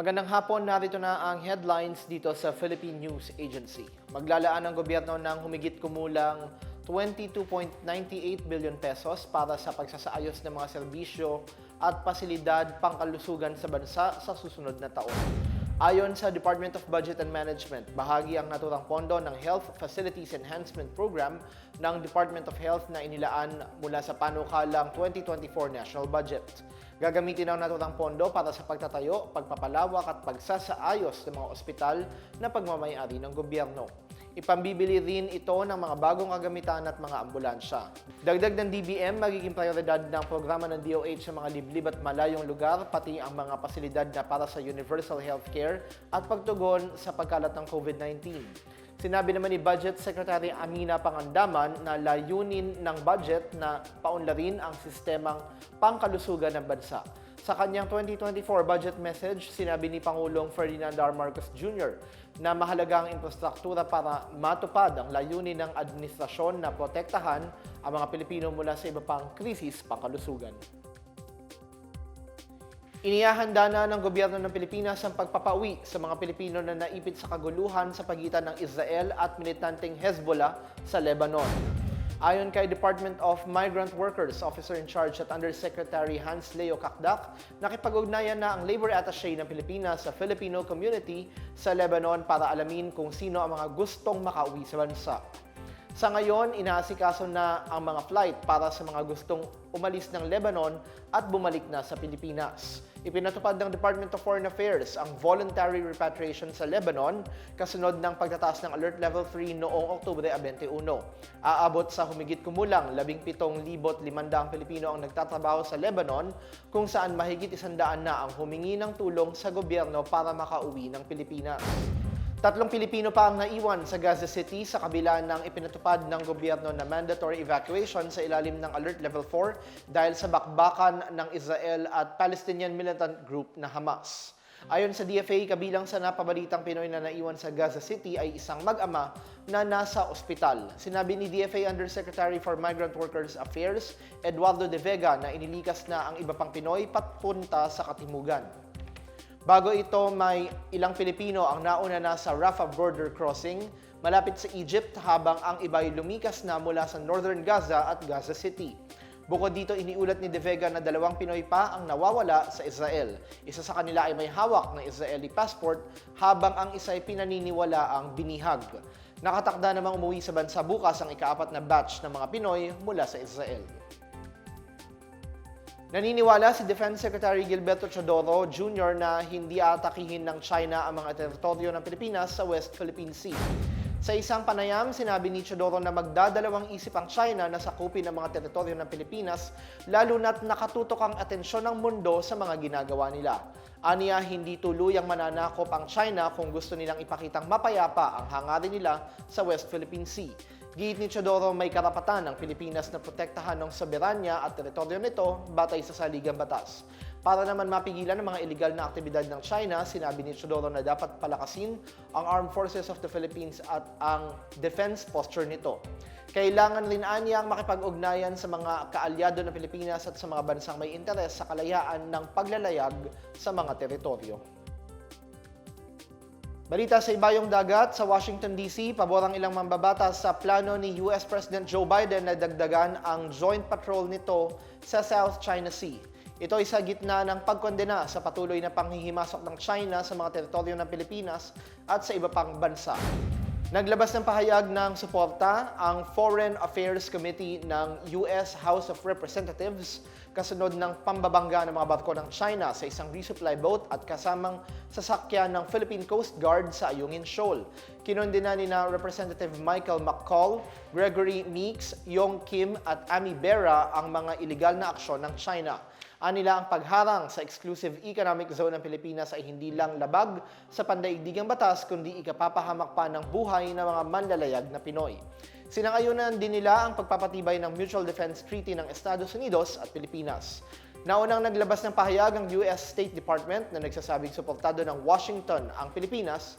Magandang hapon, narito na ang headlines dito sa Philippine News Agency. Maglalaan ang gobyerno ng humigit kumulang 22.98 billion pesos para sa pagsasaayos ng mga serbisyo at pasilidad pangkalusugan sa bansa sa susunod na taon. Ayon sa Department of Budget and Management, bahagi ang naturang pondo ng Health Facilities Enhancement Program ng Department of Health na inilaan mula sa panukalang 2024 National Budget. Gagamitin ang naturang pondo para sa pagtatayo, pagpapalawak at pagsasaayos ng mga ospital na pagmamayari ng gobyerno. Ipambibili rin ito ng mga bagong kagamitan at mga ambulansya. Dagdag ng DBM, magiging prioridad ng programa ng DOH sa mga liblib at malayong lugar, pati ang mga pasilidad na para sa universal healthcare at pagtugon sa pagkalat ng COVID-19. Sinabi naman ni Budget Secretary Amina Pangandaman na layunin ng budget na paunlarin ang sistemang pangkalusugan ng bansa. Sa kanyang 2024 budget message, sinabi ni Pangulong Ferdinand R. Marcos Jr. na mahalaga ang infrastruktura para matupad ang layunin ng administrasyon na protektahan ang mga Pilipino mula sa iba pang krisis pangkalusugan. Inihahanda na ng gobyerno ng Pilipinas ang pagpapauwi sa mga Pilipino na naipit sa kaguluhan sa pagitan ng Israel at militanteng Hezbollah sa Lebanon. Ayon kay Department of Migrant Workers Officer in Charge at Undersecretary Hans Leo Kakdak, nakipag-ugnayan na ang labor attaché ng Pilipinas sa Filipino community sa Lebanon para alamin kung sino ang mga gustong makauwi sa bansa. Sa ngayon, inaasikaso na ang mga flight para sa mga gustong umalis ng Lebanon at bumalik na sa Pilipinas. Ipinatupad ng Department of Foreign Affairs ang voluntary repatriation sa Lebanon kasunod ng pagtataas ng Alert Level 3 noong Oktubre 21. Aabot sa humigit kumulang 17,500 Pilipino ang nagtatrabaho sa Lebanon kung saan mahigit isandaan na ang humingi ng tulong sa gobyerno para makauwi ng Pilipinas. Tatlong Pilipino pa ang naiwan sa Gaza City sa kabila ng ipinatupad ng gobyerno na mandatory evacuation sa ilalim ng Alert Level 4 dahil sa bakbakan ng Israel at Palestinian militant group na Hamas. Ayon sa DFA, kabilang sa napabalitang Pinoy na naiwan sa Gaza City ay isang mag-ama na nasa ospital. Sinabi ni DFA Undersecretary for Migrant Workers Affairs, Eduardo De Vega, na inilikas na ang iba pang Pinoy papunta sa Katimugan. Bago ito, may ilang Pilipino ang nauna na sa Rafah border crossing malapit sa Egypt habang ang iba'y lumikas na mula sa northern Gaza at Gaza City. Bukod dito, iniulat ni De Vega na dalawang Pinoy pa ang nawawala sa Israel. Isa sa kanila ay may hawak ng Israeli passport habang ang isa ay pinaniniwala ang binihag. Nakatakda namang umuwi sa bansa bukas ang ikaapat na batch ng mga Pinoy mula sa Israel. Naniniwala si Defense Secretary Gilberto Chodoro Jr. na hindi atakihin ng China ang mga teritoryo ng Pilipinas sa West Philippine Sea. Sa isang panayam, sinabi ni Chodoro na magdadalawang isip ang China na sakupin ang mga teritoryo ng Pilipinas lalo na't nakatutok ang atensyon ng mundo sa mga ginagawa nila. Aniya, hindi tuluyang mananakop ang China kung gusto nilang ipakitang mapayapa ang hangarin nila sa West Philippine Sea. Giit ni Chodoro may karapatan ng Pilipinas na protektahan ng soberanya at teritoryo nito batay sa saligang batas. Para naman mapigilan ang mga illegal na aktibidad ng China, sinabi ni Chodoro na dapat palakasin ang Armed Forces of the Philippines at ang defense posture nito. Kailangan rin anyang makipag-ugnayan sa mga kaalyado ng Pilipinas at sa mga bansang may interes sa kalayaan ng paglalayag sa mga teritoryo. Balita sa ibayong dagat, sa Washington DC, pabor ang ilang mambabatas sa plano ni US President Joe Biden na dagdagan ang joint patrol nito sa South China Sea. Ito ay sa gitna ng pagkondena sa patuloy na panghihimasok ng China sa mga teritoryo ng Pilipinas at sa iba pang bansa. Naglabas ng pahayag ng suporta ang Foreign Affairs Committee ng US House of Representatives kasunod ng pambabangga ng mga barko ng China sa isang resupply boat at kasamang sasakyan ng Philippine Coast Guard sa Ayungin Shoal. Kinondena ni na Representative Michael McCall, Gregory Meeks, Yong Kim at Amy Berra ang mga iligal na aksyon ng China. Anila ang pagharang sa exclusive economic zone ng Pilipinas ay hindi lang labag sa pandaigdigang batas kundi ikapapahamak pa ng buhay ng mga manlalayag na Pinoy. Sinangayunan din nila ang pagpapatibay ng Mutual Defense Treaty ng Estados Unidos at Pilipinas. Naunang naglabas ng pahayag ang US State Department na nagsasabing suportado ng Washington ang Pilipinas